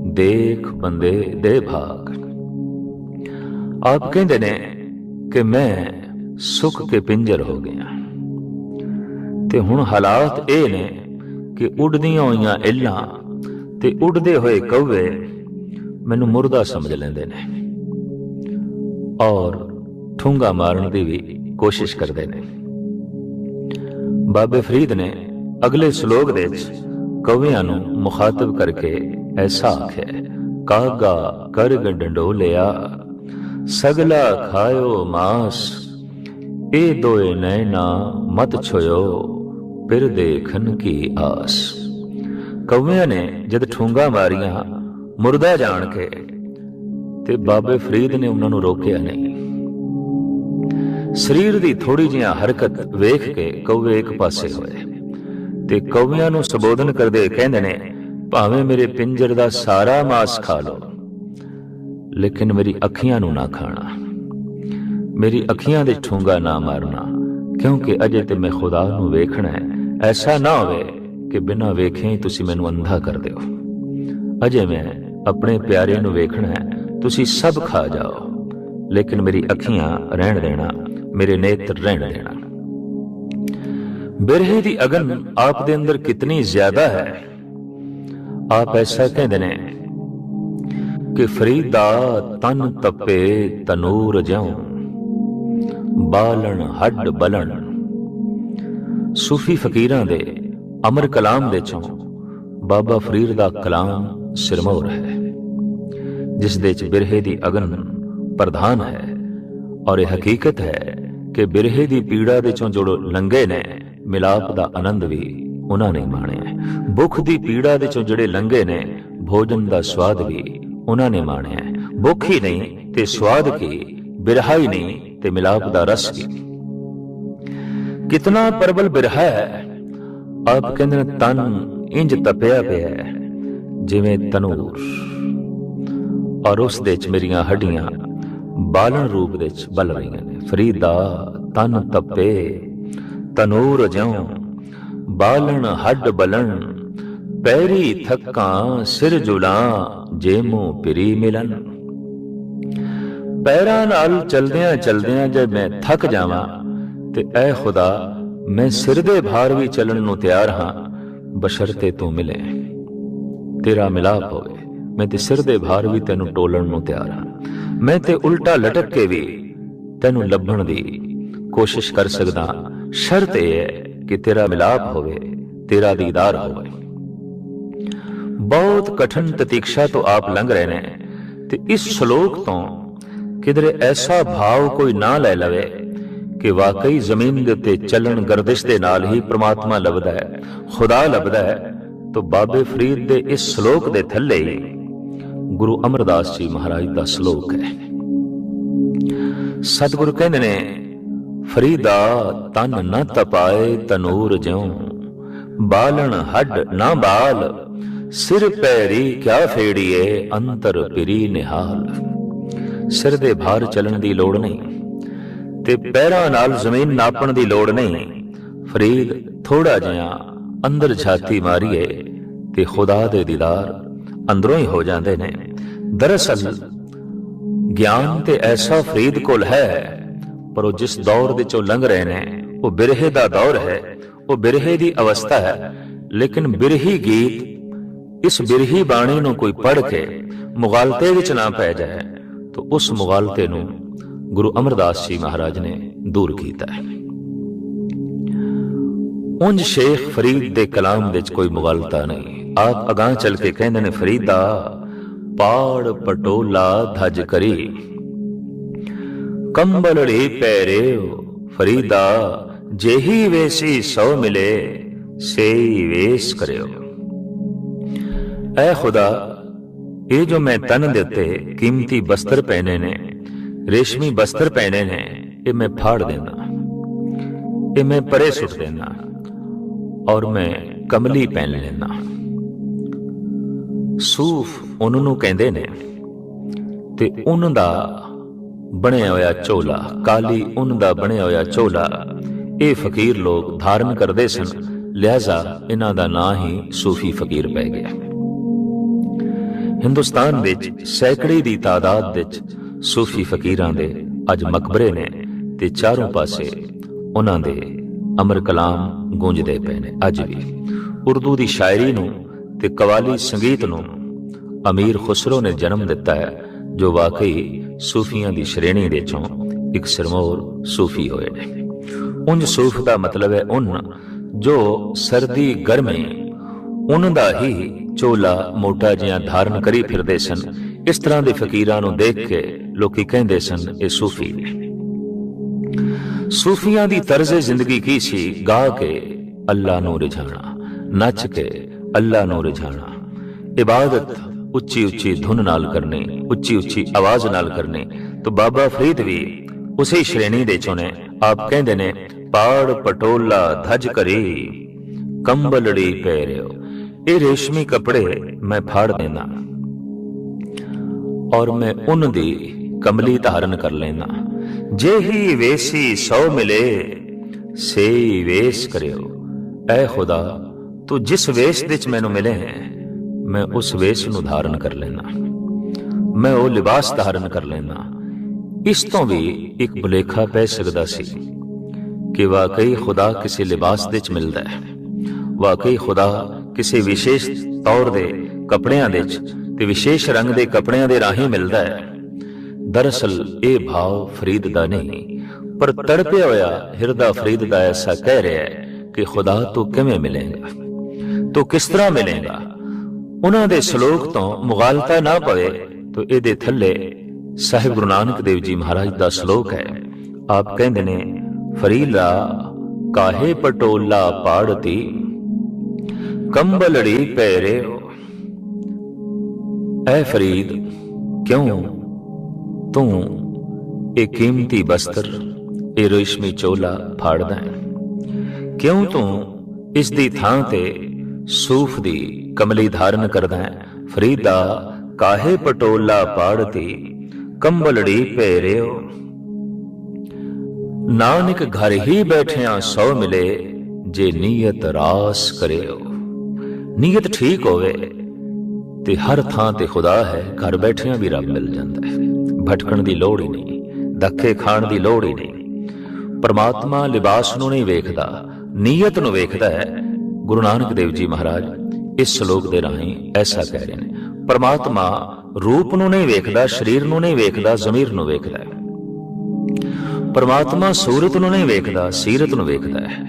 ਦੇਖ ਬੰਦੇ ਦੇ ਭਾਗ। ਆਪ ਕਹਿੰਦੇ ਨੇ ਕਿ ਮੈਂ ਸੁੱਕ ਕੇ ਪਿੰਜਰ ਹੋ ਗਿਆ। ਤੇ ਹੁਣ ਹਾਲਾਤ ਇਹ ਨੇ ਕਿ ਉੱਡਦੀਆਂ ਹੋਈਆਂ ਇੱਲਾਂ ਤੇ ਉੱਡਦੇ ਹੋਏ ਕੌਵੇ ਮੈਨੂੰ ਮੁਰਦਾ ਸਮਝ ਲੈਂਦੇ ਨੇ ਔਰ ਠੁੰਗਾ ਮਾਰਨ ਦੀ ਵੀ ਕੋਸ਼ਿਸ਼ ਕਰਦੇ ਨੇ। ਬਾਬੇ ਫਰੀਦ ਨੇ ਅਗਲੇ ਸ਼ਲੋਕ ਦੇ ਵਿੱਚ ਕਵੀਆਂ ਨੂੰ ਮੁਖਾਤਬ ਕਰਕੇ ਐਸਾ ਆਖਿਆ, ਕਾਗਾ ਕਰਗ ਡੰਡੋਲਿਆ, ਸਗਲਾ ਖਾਇਓ ਮਾਸ, ਇਹ ਦੋਏ ਨੈਣਾ ਮਤ ਛੋਇਓ। ਫਿਰ ਦੇਖਣ ਕੀ ਆਸ। ਕੌਵਿਆਂ ਨੇ ਜਦ ਠੂੰਗਾ ਮਾਰੀਆਂ, ਮੁਰਦਾ ਜਾਣ ਕੇ ਤੇ ਬਾਬੇ ਫਰੀਦ ਨੇ ਉਹਨਾਂ ਨੂੰ ਰੋਕਿਆ ਨਹੀਂ। ਸਰੀਰ ਦੀ ਥੋੜੀ ਜਿਹੀ ਹਰਕਤ ਵੇਖ ਕੇ ਕੌਵੇ ਇੱਕ ਪਾਸੇ ਹੋਏ ਤੇ ਕੌਵਿਆਂ ਨੂੰ ਸੰਬੋਧਨ ਕਰਦੇ ਕਹਿੰਦੇ ਨੇ, ਭਾਵੇਂ ਮੇਰੇ ਪਿੰਜਰ ਦਾ ਸਾਰਾ ਮਾਸ ਖਾ ਲਓ, ਲੇਕਿਨ ਮੇਰੀ ਅੱਖੀਆਂ ਨੂੰ ਨਾ ਖਾਣਾ। ਮੇਰੀ ਅੱਖੀਆਂ ਦੇ ਠੂੰਗਾ ਨਾ ਮਾਰਨਾ, ਕਿਉਂਕਿ ਅਜੇ ਤੇ ਮੈਂ ਖੁਦਾ ਨੂੰ ਵੇਖਣਾ ਹੈ। ਐਸਾ ਨਾ ਹੋਵੇ ਕਿ ਬਿਨਾਂ ਵੇਖੇ ਹੀ ਤੁਸੀਂ ਮੈਨੂੰ ਅੰਧਾ ਕਰ ਦਿਓ। ਅਜੇ ਮੈਂ ਆਪਣੇ ਪਿਆਰੇ ਨੂੰ ਵੇਖਣਾ ਹੈ, ਤੁਸੀਂ ਸਭ ਖਾ ਜਾਓ। ਲੇਕਿਨ ਮੇਰੀ ਅੱਖੀਆਂ ਰਹਿਣ ਦੇਣਾ, ਮੇਰੇ ਨੇਤਰ ਰਹਿਣ ਦੇਣਾ। ਬਿਰਹੇ ਦੀ ਅਗਨ ਆਪ ਦੇ ਅੰਦਰ ਕਿਤਨੀ ਜ਼ਿਆਦਾ ਹੈ। ਆਪ ਐਸਾ ਕਹਿੰਦੇ ਨੇ ਕਿ ਫਰੀਦਾ ਤਨ ਤਪੇ ਤਨੂਰ ਜਾਉ, ਬਾਲਣ ਹੱਡ ਬਲਣ। ਸੂਫੀ ਫਕੀਰਾਂ ਦੇ ਅਮਰ ਕਲਾਮ ਦੇ ਚੋਂ ਬਾਬਾ ਫਰੀਦ ਦਾ ਕਲਾਮ ਸਿਰਮੌਰ ਹੈ, ਜਿਸ ਦੇ ਚ ਬਿਰਹੇ ਦੀ ਅਗਨ ਪ੍ਰਧਾਨ ਹੈ ਔਰ ਇਹ ਹਕੀਕਤ ਹੈ ਕਿ ਬਿਰਹੇ ਦੀ ਪੀੜਾ ਦੇ ਚੋਂ ਜੋ ਲੰਗੇ ਨੇ, ਮਿਲਾਪ ਦਾ ਆਨੰਦ ਵੀ ਉਹਨਾਂ ਨੇ ਮਾਣਿਆ ਹੈ। ਭੁੱਖ ਦੀ ਪੀੜਾ ਦੇ ਚੋਂ ਜਿਹੜੇ ਲੰਗੇ ਨੇ, ਭੋਜਨ ਦਾ ਸਵਾਦ ਵੀ ਉਹਨਾਂ ਨੇ ਮਾਣਿਆ ਹੈ। ਭੁੱਖ ਹੀ ਨਹੀਂ ਤੇ ਸਵਾਦ ਕੀ, ਬਿਰਹਾ ਹੀ ਨਹੀਂ ਤੇ ਮਿਲਾਪ ਦਾ ਰਸ ਕੀ। ਕਿਤਨਾ ਪਰਬਲ ਬਿਰਹਾ ਹੈ ਆਪ ਕਹਿੰਦੇ ਨੇ ਤਨ ਇੰਜ ਤਪਿਆ ਪਿਆ ਹੈ ਜਿਵੇਂ ਤਨੂਰ ਔਰ ਉਸ ਦੇ ਚ ਮੇਰੀਆਂ ਹੱਡੀਆਂ ਬਾਲਣ ਰੂਪ ਦੇ ਚ ਬਲ ਰਹੀਆਂ ਨੇ ਫਰੀਦਾ ਤਨ ਤਪੇ ਤਨੂਰ ਜਿਉ ਬਾਲਣ ਹੱਡ ਬਲਣ ਪੈਰੀ ਥੱਕਾਂ ਸਿਰ ਜੁਲਾਂ ਜੇ ਮੂੰ ਪਿਰੀ ਮਿਲਨ ਪੈਰਾਂ ਨਾਲ ਚਲਦਿਆਂ ਚਲਦਿਆਂ ਜੇ ਮੈਂ ਥੱਕ ਜਾਵਾਂ ਤੇ ਐ ਖੁਦਾ, ਮੈਂ ਸਿਰ ਦੇ ਭਾਰ ਵੀ ਚੱਲਣ ਨੂੰ ਤਿਆਰ ਹਾਂ, ਬਸ਼ਰਤੇ ਤੂੰ ਮਿਲੇ। ਤੇਰਾ ਮਿਲਾਪ ਹੋਵੇ, ਮੈਂ ਤੇ ਸਿਰ ਦੇ ਭਾਰ ਵੀ ਤੈਨੂੰ ਟੋਲਣ ਨੂੰ ਤਿਆਰ ਹਾਂ। ਮੈਂ ਤੇ ਉਲਟਾ ਲਟਕ ਕੇ ਵੀ ਤੈਨੂੰ ਲੱਭਣ ਦੀ ਕੋਸ਼ਿਸ਼ ਕਰ ਸਕਦਾ ਸ਼ਰਤ ਇਹ ਹੈ ਕਿ ਤੇਰਾ ਮਿਲਾਪ ਹੋਵੇ, ਤੇਰਾ ਦੀਦਾਰ ਹੋਵੇ। ਬਹੁਤ ਕਠਨ ਤਤੀਕਸ਼ਾ ਤੋਂ ਆਪ ਲੰਘ ਰਹੇ ਨੇ ਤੇ ਇਸ ਸ਼ਲੋਕ ਤੋਂ ਕਿਧਰੇ ਐਸਾ ਭਾਵ ਕੋਈ ਨਾ ਲੈ ਲਵੇ ਕਿ ਵਾਕਈ ਜ਼ਮੀਨ ਦੇ ਉੱਤੇ ਚੱਲਣ ਗਰਦਿਸ਼ ਦੇ ਨਾਲ ਹੀ ਪ੍ਰਮਾਤਮਾ ਲੱਭਦਾ ਹੈ, ਖੁਦਾ ਲੱਭਦਾ ਹੈ, ਤੋ ਬਾਬੇ ਫਰੀਦ ਦੇ ਇਸ ਸ਼ਲੋਕ ਦੇ ਥੱਲੇ ਹੀ ਗੁਰੂ ਅਮਰਦਾਸ ਜੀ ਮਹਾਰਾਜ ਦਾ ਸ਼ਲੋਕ ਹੈ। ਸਤਿਗੁਰੂ ਕਹਿੰਦੇ ਨੇ, ਫਰੀਦਾ ਤਨ ਨਾ ਤਪਾਏ ਤਨੂਰ ਜਿਉ, ਬਾਲਣ ਹੱਡ ਨਾ ਬਾਲ, ਸਿਰ ਪੈਰੀ ਕਿਆ ਫੇੜੀਏ ਅੰਤਰ ਪਿਰੀ ਨਿਹਾਲ। ਸਿਰ ਦੇ ਭਾਰ ਚੱਲਣ ਦੀ ਲੋੜ ਨਹੀਂ ਤੇ ਪੈਰਾਂ ਨਾਲ ਜ਼ਮੀਨ ਨਾਪਣ ਦੀ ਲੋੜ ਨਹੀਂ। ਫਰੀਦ ਥੋੜਾ ਜਿਹਾ ਅੰਦਰ ਛਾਤੀ ਮਾਰੀਏ ਤੇ ਖੁਦਾ ਦੇ ਦੀਦਾਰ ਅੰਦਰੋਂ ਹੀ ਹੋ ਜਾਂਦੇ ਨੇ। ਦਰਅਸਲ, ਗਿਆਨ ਤੇ ਐਸਾ ਫਰੀਦ ਕੋਲ ਹੈ, ਪਰ ਉਹ ਜਿਸ ਦੌਰ ਦੇ ਚੋਂ ਲੰਘ ਰਹੇ ਨੇ, ਉਹ ਬਿਰਹੇ ਦਾ ਦੌਰ ਹੈ, ਉਹ ਬਿਰਹੇ ਦੀ ਅਵਸਥਾ ਹੈ। ਲੇਕਿਨ ਬਿਰਹੀ ਗੀਤ ਇਸ ਬਿਰਹੀ ਬਾਣੀ ਨੂੰ ਕੋਈ ਪੜ੍ਹ ਕੇ ਮੁਗਾਲਤੇ ਵਿੱਚ ਨਾ ਪੈ ਜਾਏ, ਤਾਂ ਉਸ ਮੁਗਾਲਤੇ ਨੂੰ ਗੁਰੂ ਅਮਰਦਾਸ ਜੀ ਮਹਾਰਾਜ ਨੇ ਦੂਰ ਕੀਤਾ ਹੈ। ਉਂਝ ਸ਼ੇਖ ਫਰੀਦ ਦੇ ਕਲਾਮ ਵਿੱਚ ਕੋਈ ਮੁਗਾਲਤਾ ਨਹੀਂ। ਆਪ ਅਗਾਹ ਚੱਲ ਕੇ ਕਹਿੰਦੇ ਨੇ, ਫਰੀਦਾ, ਪਾੜ ਪਟੋਲਾ ਧਜ ਕਰੀ। ਕੰਬਲੜੀ ਪੈਰੇ ਫਰੀਦਾ, ਜਿਹੀ ਵੇਸੀ ਸੋ ਮਿਲੇ, ਸੇਈ ਵੇਸ ਕਰਿਓ। ਐ ਖੁਦਾ, ਇਹ ਜੋ ਮੈਂ ਤਨ ਦੇ ਉੱਤੇ ਕੀਮਤੀ ਬਸਤਰ ਪਹਿਨੇ ਨੇ ਰੇਸ਼ਮੀ ਬਸਤਰ ਪਹਿਨੇ ਨੇ ਇਹ ਮੈਂ ਫਾੜ ਦੇਣਾ ਇਹ ਮੈਂ ਪਰੇ ਸੁੱਟ ਦੇਣਾ ਔਰ ਮੈਂ ਕਮਲੀ ਪਹਿਨ ਲੈਣਾ। ਸੂਫ ਉਹਨਾਂ ਨੂੰ ਕਹਿੰਦੇ ਨੇ ਤੇ ਉਹਨਾਂ ਦਾ ਬਣਿਆ ਹੋਇਆ ਚੋਲਾ ਕਾਲੀ ਉਨ ਦਾ ਬਣਿਆ ਹੋਇਆ ਚੋਲਾ ਇਹ ਫਕੀਰ ਲੋਕ ਧਾਰਨ ਕਰਦੇ ਸਨ, ਲਿਹਾਜ਼ਾ ਇਹਨਾਂ ਦਾ ਨਾਂ ਹੀ ਸੂਫੀ ਫਕੀਰ ਪੈ ਗਿਆ। ਹਿੰਦੁਸਤਾਨ ਵਿੱਚ ਸੈਕੜੇ ਦੀ ਤਾਦਾਦ ਵਿੱਚ ਸੂਫੀ ਫਕੀਰਾਂ ਦੇ ਅੱਜ ਮਕਬਰੇ ਨੇ ਤੇ ਚਾਰੋਂ ਪਾਸੇ ਉਹਨਾਂ ਦੇ ਅਮਰ ਕਲਾਮ ਗੂੰਜਦੇ ਪਏ ਨੇ। ਅੱਜ ਵੀ ਉਰਦੂ ਦੀ ਸ਼ਾਇਰੀ ਨੂੰ ਤੇ ਕਵਾਲੀ ਸੰਗੀਤ ਨੂੰ ਅਮੀਰ ਖੁਸਰੋ ਨੇ ਜਨਮ ਦਿੱਤਾ ਹੈ, ਜੋ ਵਾਕਈ ਸੂਫੀਆਂ ਦੀ ਸ਼੍ਰੇਣੀ ਦੇ ਚੋਂ ਇੱਕ ਸਰਮੌਰ ਸੂਫੀ ਹੋਏ ਨੇ। ਉਂਝ ਸੂਫ ਦਾ ਮਤਲਬ ਹੈ ਉਨ, ਜੋ ਸਰਦੀ ਗਰਮੀ ਉਹਨਾਂ ਦਾ ਹੀ ਚੋਲਾ ਮੋਟਾ ਜਿਹਾ ਧਾਰਨ ਕਰੀ ਫਿਰਦੇ ਸਨ ਇਸ ਤਰ੍ਹਾਂ ਦੇ ਫਕੀਰਾਂ ਨੂੰ ਦੇਖ ਕੇ ਲੋਕੀ ਕਹਿੰਦੇ ਸਨ, ਇਹ ਸੂਫੀ ਸੂਫੀਆਂ ਦੀ ਤਰਜ਼ ਜ਼ਿੰਦਗੀ ਕੀ ਸੀ? ਗਾ ਕੇ ਅੱਲਾ ਨੂੰ ਰਿਝਾਣਾ ਨੱਚ ਕੇ ਅੱਲਾ ਨੂੰ ਰਿਝਾਣਾ ਇਬਾਦਤ ਉੱਚੀ ਉੱਚੀ ਧੁਨ ਨਾਲ ਕਰਨੀ ਉੱਚੀ ਉੱਚੀ ਆਵਾਜ਼ ਨਾਲ ਕਰਨੀ, ਤਾਂ ਬਾਬਾ ਫਰੀਦ ਵੀ ਉਸੇ ਸ਼੍ਰੇਣੀ ਦੇ ਚੋਂ ਨੇ, ਆਪ ਕਹਿੰਦੇ ਨੇ, ਪਾੜ ਪਟੋਲਾ ਧਜ ਕਰੀ, ਕੰਬਲੜੀ ਪਹਿਰਿਓ ਇਹ ਰੇਸ਼ਮੀ ਕੱਪੜੇ ਮੈਂ ਫਾੜ ਦੇਣਾ ਔਰ ਮੈਂ ਉਨ ਦੀ ਕਮਲੀ ਧਾਰਨ ਕਰ ਲੈਣਾ ਜੇ ਹੀ ਵੇਸੀ ਸੋ ਮਿਲੇ ਸੇ ਵੇਸ ਕਰਿਓ। ਐ ਖੁਦਾ, ਤੂੰ ਜਿਸ ਵੇਸ ਵਿੱਚ ਮੈਨੂੰ ਮਿਲੇ ਹੈ, ਮੈਂ ਉਸ ਵੇਸ ਨੂੰ ਧਾਰਨ ਕਰ ਲੈਣਾ ਮੈਂ ਉਹ ਲਿਬਾਸ ਧਾਰਨ ਕਰ ਲੈਣਾ ਇਸ ਤੋਂ ਵੀ ਇੱਕ ਬੁਲੇਖਾ ਪੈ ਸਕਦਾ ਸੀ ਕਿ ਵਾਕਈ ਖੁਦਾ ਕਿਸੇ ਲਿਬਾਸ ਵਿੱਚ ਮਿਲਦਾ ਹੈ। ਵਾਕਈ ਖੁਦਾ ਕਿਸੇ ਵਿਸ਼ੇਸ਼ ਤੌਰ ਦੇ ਕੱਪੜਿਆਂ ਦੇ ਵਿੱਚ ਤੇ ਵਿਸ਼ੇਸ਼ ਰੰਗ ਦੇ ਕੱਪੜਿਆਂ ਦੇ ਰਾਹੀਂ ਮਿਲਦਾ ਹੈ। ਦਰਅਸਲ ਇਹ ਭਾਵ ਫਰੀਦ ਦਾ ਨਹੀਂ, ਪਰ ਤੜਪਿਆ ਹੋਇਆ ਹਿਰਦਾ ਫਰੀਦ ਦਾ ਐਸਾ ਕਹਿ ਰਿਹਾ ਹੈ ਕਿ ਖੁਦਾ ਤੂੰ ਕਿਵੇਂ ਮਿਲੇਗਾ? ਤੂੰ ਕਿਸ ਤਰ੍ਹਾਂ ਮਿਲੇਗਾ? ਉਹਨਾਂ ਦੇ ਸ਼ਲੋਕ ਤੋਂ ਮੁਗਾਲਤਾ ਨਾ ਪਵੇ ਤਾਂ ਇਹਦੇ ਥੱਲੇ ਸਾਹਿਬ ਗੁਰੂ ਨਾਨਕ ਦੇਵ ਜੀ ਮਹਾਰਾਜ ਦਾ ਸ਼ਲੋਕ ਹੈ। ਆਪ ਕਹਿੰਦੇ ਨੇ, ਫਰੀਲਾ ਕਾਹੇ ਪਟੋਲਾ ਪਾੜਤੀ, ਕੰਬਲੜੀ ਪੈਰੇ ਐ ਫਰੀਦ? ਕਿਉਂ? ਤੂੰ ਇਹ ਕੀਮਤੀ ਬਸਤਰ, ਇਹ ਰੇਸ਼ਮੀ ਚੋਲਾ ਫਾੜਦਾ ਹੈ। ਕਿਉਂ ਤੂੰ ਇਸ ਦੀ ਥਾਂ ਤੇ ਸੂਫ ਦੀ ਕਮਲੀ ਧਾਰਨ ਕਰਦਾ ਹੈ? ਫਰੀਦਾ ਕਾਹੇ ਪਟੋਲਾ ਪਾੜਤੀ ਕੰਬਲੜੀ ਪਹਿਰਿਓ ਨਾਨਕ ਘਰ ਹੀ ਬੈਠਿਆਂ ਸੌ ਮਿਲੇ, ਜੇ ਨੀਅਤ ਰਾਸ ਕਰਿਓ। ਨੀਅਤ ਠੀਕ ਹੋਵੇ ਤੇ ਹਰ ਥਾਂ ਤੇ ਖੁਦਾ ਹੈ, ਘਰ ਬੈਠਿਆਂ ਵੀ ਰੱਬ ਮਿਲ ਜਾਂਦਾ ਹੈ। ਭਟਕਣ ਦੀ ਲੋੜ ਹੀ ਨਹੀਂ, ਧੱਕੇ ਖਾਣ ਦੀ ਲੋੜ ਹੀ ਨਹੀਂ। ਪਰਮਾਤਮਾ ਲਿਬਾਸ ਨੂੰ ਨਹੀਂ ਵੇਖਦਾ, ਨੀਅਤ ਨੂੰ ਵੇਖਦਾ ਹੈ। ਗੁਰੂ ਨਾਨਕ ਦੇਵ ਜੀ ਮਹਾਰਾਜ, ਇਸ ਸ਼ਲੋਕ ਦੇ ਰਾਹੀਂ ਐਸਾ ਕਹਿ ਰਹੇ ਨੇ, ਪਰਮਾਤਮਾ ਰੂਪ ਨੂੰ ਨਹੀਂ ਵੇਖਦਾ, ਸਰੀਰ ਨੂੰ ਨਹੀਂ ਵੇਖਦਾ, ਜ਼ਮੀਰ ਨੂੰ ਵੇਖਦਾ ਹੈ। ਪਰਮਾਤਮਾ ਸੂਰਤ ਨੂੰ ਨਹੀਂ ਵੇਖਦਾ, ਸੀਰਤ ਨੂੰ ਵੇਖਦਾ ਹੈ।